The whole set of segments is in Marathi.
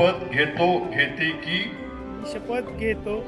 घेतो घेते की? शपथ घेतो.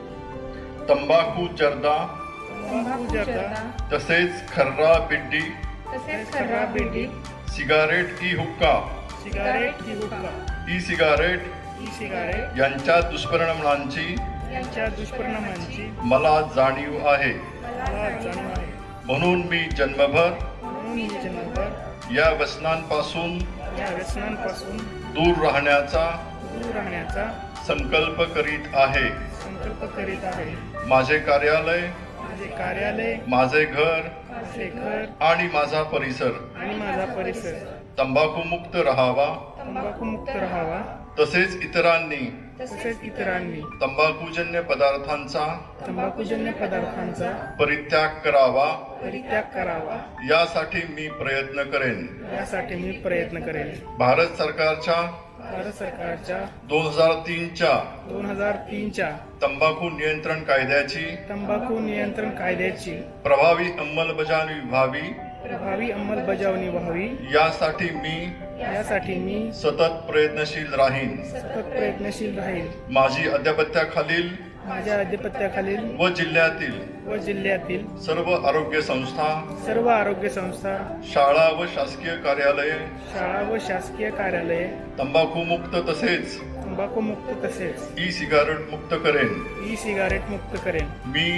तंबाखू जर्दा तंबाखू जर्दा तसेच खर्रा बिड्डी तसेच खर्रा बिडी सिगारेट की हुक्का. सिगारेट की हुक्का. E cigarette. E cigarette. यांच्या दुष्परिणामांची. यांच्या दुष्परिणामांची. मला जाणीव आहे. मला जाणीव आहे. म्हणून मी जन्मभर म्हणून मी जन्मभर या व्यसनांपासून या व्यसनांपासून दूर राहण्याचा राहण्याचा संकल्प करीत आहे. संकल्प करीत आहे. माझे कार्यालय माझे कार्यालय माझे घर माझे घर आणि माझा परिसर. आणि माझा परिसर. तंबाखूमुक्त राहावा. तंबाखूमुक्त राहावा. तसेच इतरांनी तसेच इतरांनी. तंबाखूजन्य पदार्थांचा तंबाखूजन्य पदार्थांचा परित्याग करावा. परित्याग करावा. यासाठी मी प्रयत्न करेन. यासाठी मी प्रयत्न करेन. भारत सरकारच्या भारत सरकारच्या दोन हजार तीनच्या दोन हजार तीनच्या तंबाखू नियंत्रण कायद्याची तंबाखू नियंत्रण कायद्याची प्रभावी अंमलबजावणी व्हावी. प्रभावी अंमलबजावणी व्हावी. यासाठी मी यासाठी मी सतत प्रयत्नशील राहीन. सतत प्रयत्नशील राहील माझी अध्यापत्याखालील माझ्या अधिपत्याखालील व जिल्ह्यातील व जिल्ह्यातील सर्व आरोग्य संस्था सर्व आरोग्य संस्था शाळा व शासकीय कार्यालये शाळा व शासकीय कार्यालये तंबाखूमुक्त तसेच तंबाखूमुक्त तसेच ई सिगारेट मुक्त करेन. ई सिगारेट मुक्त करेन. मी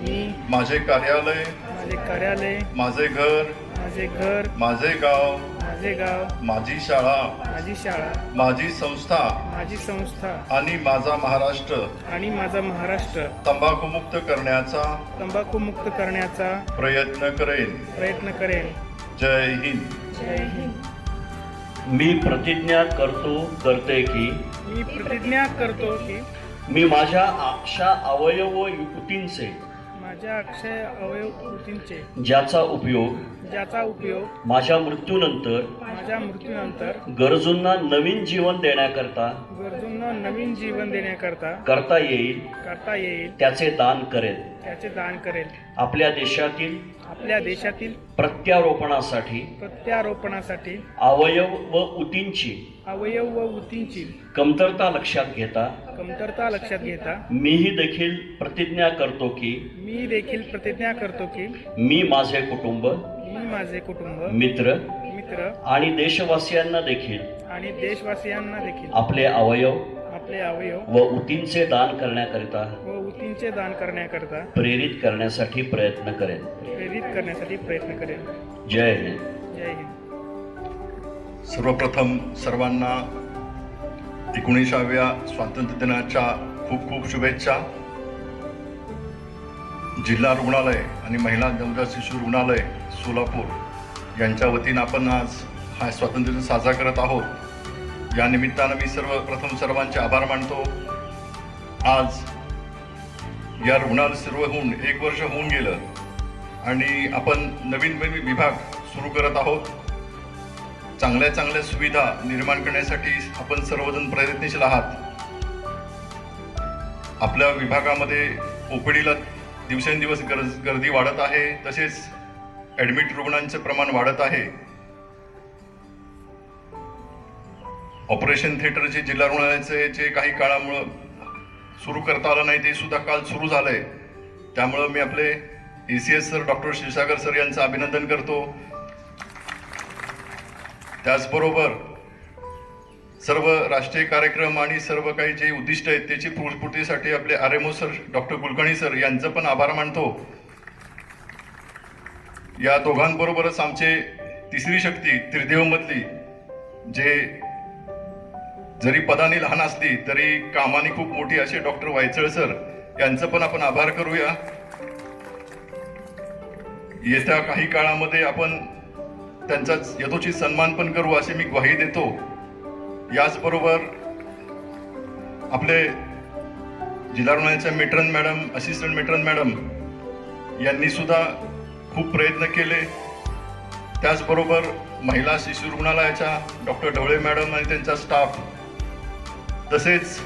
मी माझे कार्यालय माझे कार्यालय माझे घर माझे घर माझे गाव माझे गाव. माझी शाळा माझी शाळा. माझी संस्था माझी संस्था. आणि माझा महाराष्ट्र आणि माझा महाराष्ट्र. तंबाखूमुक्त करण्याचा तंबाखूमुक्त करण्याचा प्रयत्न करेन. प्रयत्न करेन. जय हिंद. जय हिंद. मी प्रतिज्ञा करतो करते की मी प्रतिज्ञा करतो की मी माझ्या आशा अवयव युतींचे माझ्या अक्षय अवयव कृतींचे ज्याचा उपयोग ज्याचा उपयोग माझ्या मृत्यूनंतर माझ्या मृत्यूनंतर गरजूंना नवीन जीवन देण्याकरता गरजूंना नवीन जीवन देण्याकरता करता येईल करता येईल त्याचे दान करेल. त्याचे दान करेल. आपल्या देशातील आपल्या देशातील प्रत्यारोपणासाठी प्रत्यारोपणासाठी अवयव व ऊतींची अवयव व ऊतींची कमतरता लक्षात घेता. कमतरता लक्षात घेता. मीही देखील प्रतिज्ञा करतो की मी देखील प्रतिज्ञा करतो की मी माझे कुटुंब मी माझे कुटुंब मित्र मित्र आणि देशवासियांना देखील आणि देशवासियांना देखील आपले अवयव आपले अवयव व ऊतींचे दान करण्याकरिता व ऊतींचे दान करण्याकरता प्रेरित करण्यासाठी प्रयत्न करेन. प्रेरित करण्यासाठी प्रयत्न करेन. जय हिंद. जय हिंद. सर्वप्रथम सर्वांना एकोणीसाव्या स्वातंत्र्य दिनाच्या खूप खूप शुभेच्छा. जिल्हा रुग्णालय आणि महिला नवजात शिशु रुग्णालय सोलापूर यांच्या वतीनं आपण आज हा स्वातंत्र्य दिन साजरा करत आहोत. या निमित्तानं मी सर्वप्रथम सर्वांचे आभार मानतो. आज या रुग्णालय सर्व होऊन एक वर्ष होऊन गेलं आणि आपण नवीन नवीन विभाग सुरू करत आहोत. चांगल्या चांगल्या सुविधा निर्माण करण्यासाठी आपण सर्वजण प्रयत्नशील आहात. आपल्या विभागामध्ये ओपीडीला दिवसेंदिवस गरज गर्दी वाढत आहे तसेच ॲडमिट रुग्णांचे प्रमाण वाढत आहे. ऑपरेशन थिएटरचे जिल्हा रुग्णालयाचे जे काही काळामुळं सुरू करता आलं नाही ते सुद्धा काल सुरू झालंय. त्यामुळं मी आपले A C S sir doctor Shivsagar sir यांचं अभिनंदन करतो. त्याचबरोबर सर्व राष्ट्रीय कार्यक्रम आणि सर्व काही जे उद्दिष्ट आहेत त्याची पूर्तपूर्तीसाठी आपले R M O sir doctor Kulkarni sir यांचं पण आभार मानतो. या दोघांबरोबरच आमचे तिसरी शक्ती त्रिदेवमधली जे जरी पदाने लहान असली तरी कामाने खूप मोठी असे डॉक्टर वायचळ सर यांचं पण आपण आभार करूया. येत्या काही काळामध्ये आपण त्यांचा यथोचित सन्मान पण करू अशी मी ग्वाही देतो. याचबरोबर आपले जिल्हा रुग्णालयाच्या matron madam assistant matron madam यांनी सुद्धा खूप प्रयत्न केले. त्याचबरोबर महिला शिशु रुग्णालयाच्या डॉक्टर ढवळे मॅडम आणि त्यांचा स्टाफ. तसेच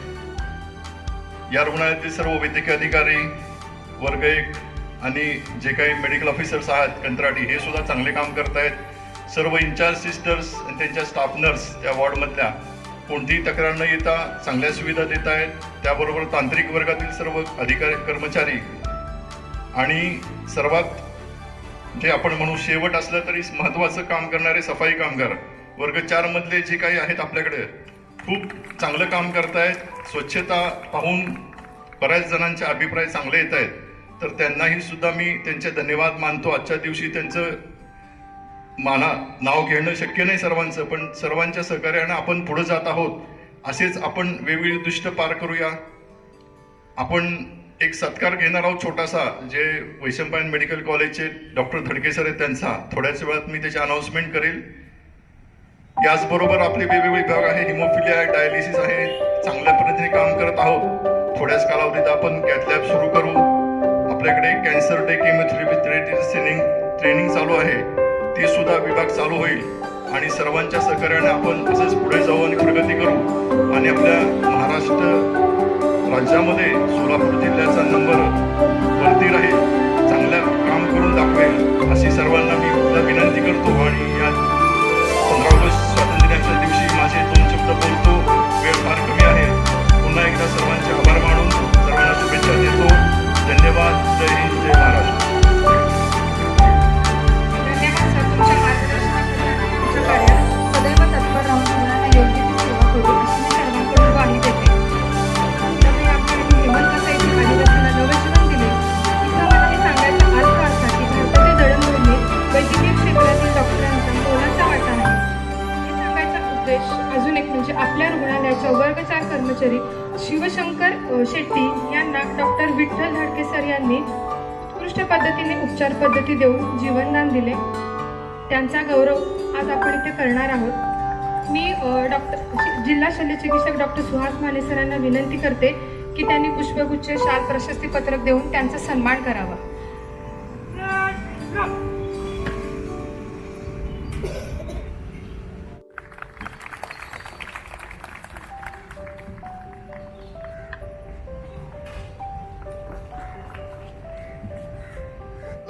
या रुग्णालयातील सर्व वैद्यकीय अधिकारी वर्ग एक आणि जे काही मेडिकल ऑफिसर्स आहेत कंत्राटी हे सुद्धा चांगले काम करत आहेत सर्व इन्चार्ज सिस्टर्स आणि त्यांच्या स्टाफ नर्स त्या वॉर्डमधल्या कोणतीही तक्रार न येता चांगल्या सुविधा देत आहेत. त्याबरोबर तांत्रिक वर्गातील सर्व अधिकारी कर्मचारी आणि सर्वात जे आपण म्हणू शेवट असलं तरी महत्त्वाचं काम करणारे सफाई कामगार वर्ग चारमधले जे काही आहेत आपल्याकडे खूप चांगलं काम करतायत. स्वच्छता पाहून बऱ्याच जणांचे अभिप्राय चांगले येत आहेत तर त्यांनाही सुद्धा मी त्यांचे धन्यवाद मानतो. आजच्या दिवशी त्यांचं माना नाव घेणं शक्य नाही सर्वांचं पण सर्वांच्या सहकार्यानं आपण पुढे जात आहोत असेच आपण वेगवेगळी दृष्ट पार करूया. आपण एक सत्कार घेणार आहोत छोटासा जे वैशंपायन मेडिकल कॉलेजचे डॉक्टर धडके सर आहेत त्यांचा. थोड्याच वेळात मी त्याची अनाऊन्समेंट करेल. याचबरोबर आपले वेगवेगळे विभाग आहे हिमोफिलिया आहे डायलिसिस आहे चांगल्या पद्धतीने काम करत आहोत. थोड्याच कालावधीत आपण कॅथलॅब सुरू करू. आपल्याकडे cancer day chemotherapy training training चालू आहे. ते सुद्धा विभाग चालू होईल. आणि सर्वांच्या सहकार्याने आपण तसंच पुढे जाऊ आणि प्रगती करू. आणि आपल्या महाराष्ट्र राज्यामध्ये सोलापूर जिल्ह्यात विठ्ठल धाडके सर यांनी उत्कृष्ट पद्धतीने उपचार पद्धती देऊन जीवनदान दिले. त्यांचा गौरव आज आपण इथे करणार आहोत. मी डॉक्टर जिल्हा शल्यचिकित्सक डॉक्टर सुहास माने सरांना विनंती करते की त्यांनी पुष्पगुच्छ शाल प्रशस्ती पत्रक देऊन त्यांचा सन्मान करावा.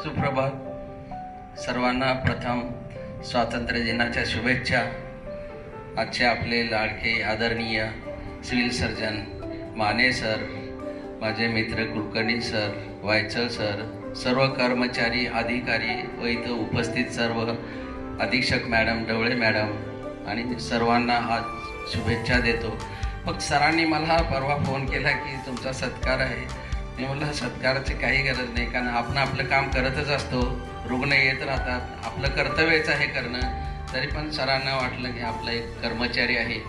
सुप्रभात. सर्वांना प्रथम स्वातंत्र्य दिनाच्या शुभेच्छा. आजचे आपले लाडके आदरणीय सिव्हिल सर्जन माने सर माझे मित्र कुलकर्णी सर वायचल सर सर्व कर्मचारी अधिकारी व इथं उपस्थित सर्व अधीक्षक मॅडम ढवळे मॅडम आणि सर्वांना आज शुभेच्छा देतो. मग सरांनी मला परवा फोन केला की तुमचा सत्कार आहे. मी म्हटलं सत्काराची काही गरज नाही कारण आपण आपलं काम करतच असतो. रुग्ण येत राहतात. आपलं कर्तव्यच आहे करणं. तरी पण सरांना वाटलं की आपला एक कर्मचारी आहे.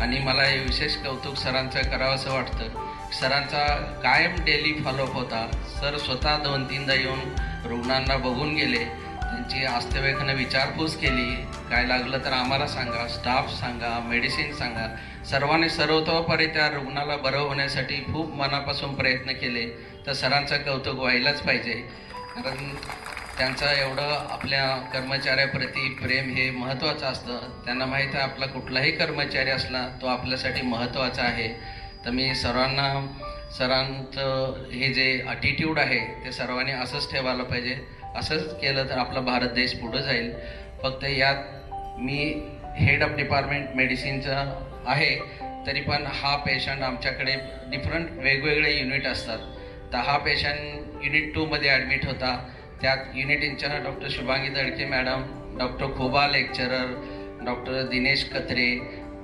आणि मला हे विशेष कौतुक सरांचं करावं असं वाटतं. सरांचा कायम डेली फॉलोअप होता. सर स्वतः दोन तीनदा येऊन रुग्णांना बघून गेले. त्यांची आस्तेवेखनं विचारपूस केली. काय लागलं तर आम्हाला सांगा स्टाफ सांगा मेडिसिन सांगा. सर्वांनी सर्वतोपरी त्या रुग्णाला बरं होण्यासाठी खूप मनापासून प्रयत्न केले. तर सरांचं कौतुक व्हायलाच पाहिजे. कारण त्यांचं एवढं आपल्या कर्मचाऱ्याप्रती प्रेम हे महत्त्वाचं असतं. त्यांना माहीत आहे आपला कुठलाही कर्मचारी असला तो आपल्यासाठी महत्त्वाचा आहे. तर मी सर्वांना सरांचं हे जे ॲटिट्यूड आहे ते सर्वांनी असंच ठेवायला पाहिजे. असंच केलं तर आपला भारत देश पुढं जाईल. फक्त यात मी हेड ऑफ डिपार्टमेंट मेडिसिनचा आहे तरी पण हा पेशंट आमच्याकडे डिफरंट वेगवेगळे युनिट असतात. तर हा पेशंट युनिट टूमध्ये ॲडमिट होता. त्यात unit in charge doctor Shubhangi Dadke madam doctor Khoba lecturer doctor Dinesh Katre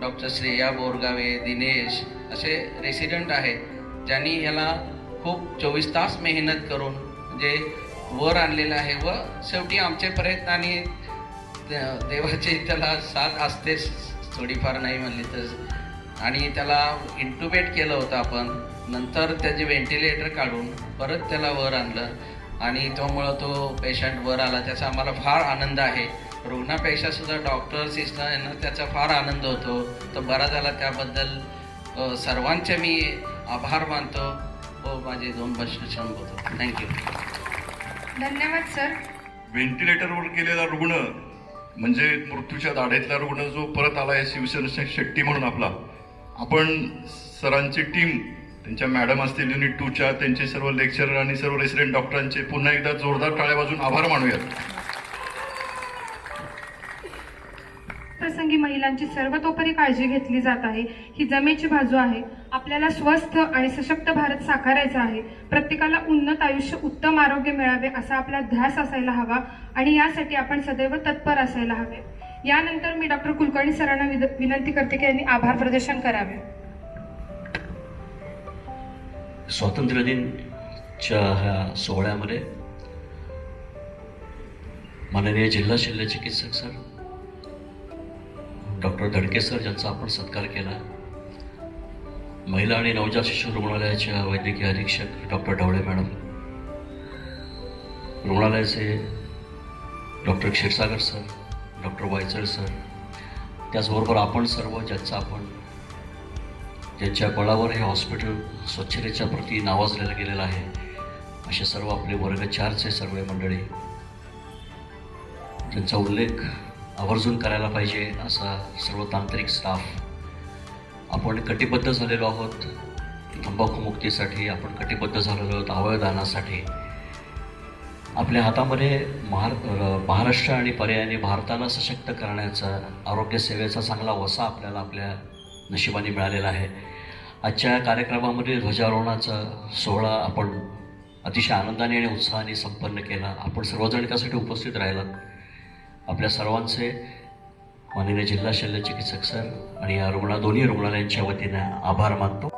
doctor Shreya Borgave Dinesh असे रेसिडेंट आहेत. ज्यांनी ह्याला खूप चोवीस तास मेहनत करून जे वर आणलेलं आहे व शेवटी आमचे प्रयत्नाने देवाची त्याला साथ असतेच थोडीफार नाही म्हणली तर. आणि त्याला इंटुबेट केलं होतं आपण. नंतर त्याचे व्हेंटिलेटर काढून परत त्याला वर आणलं. आणि त्यामुळं तो पेशंट वर आला. त्याचा आम्हाला फार आनंद आहे. रुग्णापेक्षा सुद्धा डॉक्टर सिस्टर यांना त्याचा फार आनंद होतो. तर बरा झाला त्याबद्दल. सर्वांचे मी आभार मानतो. व माझे दोन भाषण संबोधतो थँक्यू धन्यवाद सर व्हेंटिलेटरवर गेलेला रुग्ण म्हणजे मृत्यूच्या दाढेतला रुग्ण जो परत आला आहे शिवसेना शेट्टी म्हणून आपला. आपण सरांची टीम त्यांच्या मॅडम असतील युनिट टूच्या त्यांचे सर्व लेक्चरर आणि सर्व रेसिडेंट डॉक्टरांचे पुन्हा एकदा जोरदार टाळ्या वाजून आभार मानूयात. प्रसंगी महिलांची सर्वतोपरी काळजी घेतली जात आहे. ही जमेची बाजू आहे. आपल्याला स्वस्थ आणि सशक्त भारत साकारायचा आहे. प्रत्येकाला उन्नत आयुष्य उत्तम आरोग्य मिळावे असा आपला ध्यास असायला हवा आणि यासाठी आपण सदैव तत्पर असायला हवे. यानंतर मी डॉक्टर कुलकर्णी सरांना विनंती करते की यांनी आभार प्रदर्शन करावे. स्वातंत्र्य दिनच्या ह्या सोहळ्यामध्ये माननीय जिल्हा शल्य चिकित्सक सर डॉक्टर धडके सर ज्यांचा आपण सत्कार केला. महिला आणि नवजात शिशु रुग्णालयाच्या वैद्यकीय अधीक्षक डॉक्टर ढवळे मॅडम रुग्णालयाचे doctor Kshirsagar sir doctor Waychal sir त्याचबरोबर आपण सर्व ज्यांचा आपण ज्यांच्या बळावर हे हॉस्पिटल स्वच्छतेच्या प्रती नावाजलेलं गेलेलं आहे असे सर्व आपले वर्ग चारचे सर्व मंडळी त्यांचा उल्लेख आवर्जून करायला पाहिजे असा सर्व तांत्रिक स्टाफ आपण कटिबद्ध झालेलो आहोत. तंबाखू मुक्तीसाठी आपण कटिबद्ध झालेलो आहोत अवयवदानासाठी आपल्या हातामध्ये महार महाराष्ट्र आणि पर्यायाने भारताला सशक्त करण्याचा आरोग्यसेवेचा चांगला वसा आपल्याला आपल्या नशिबाने मिळालेला आहे. आजच्या कार्यक्रमामध्ये ध्वजारोहणाचा सोहळा आपण अतिशय आनंदाने आणि उत्साहाने संपन्न केला. आपण सर्वजण त्यासाठी उपस्थित राहिलात. आपल्या सर्वांचे माननीय जिल्हा शल्य चिकित्सक सर आणि या रुग्णा दोन्ही रुग्णालयांच्या वतीने आभार मानतो.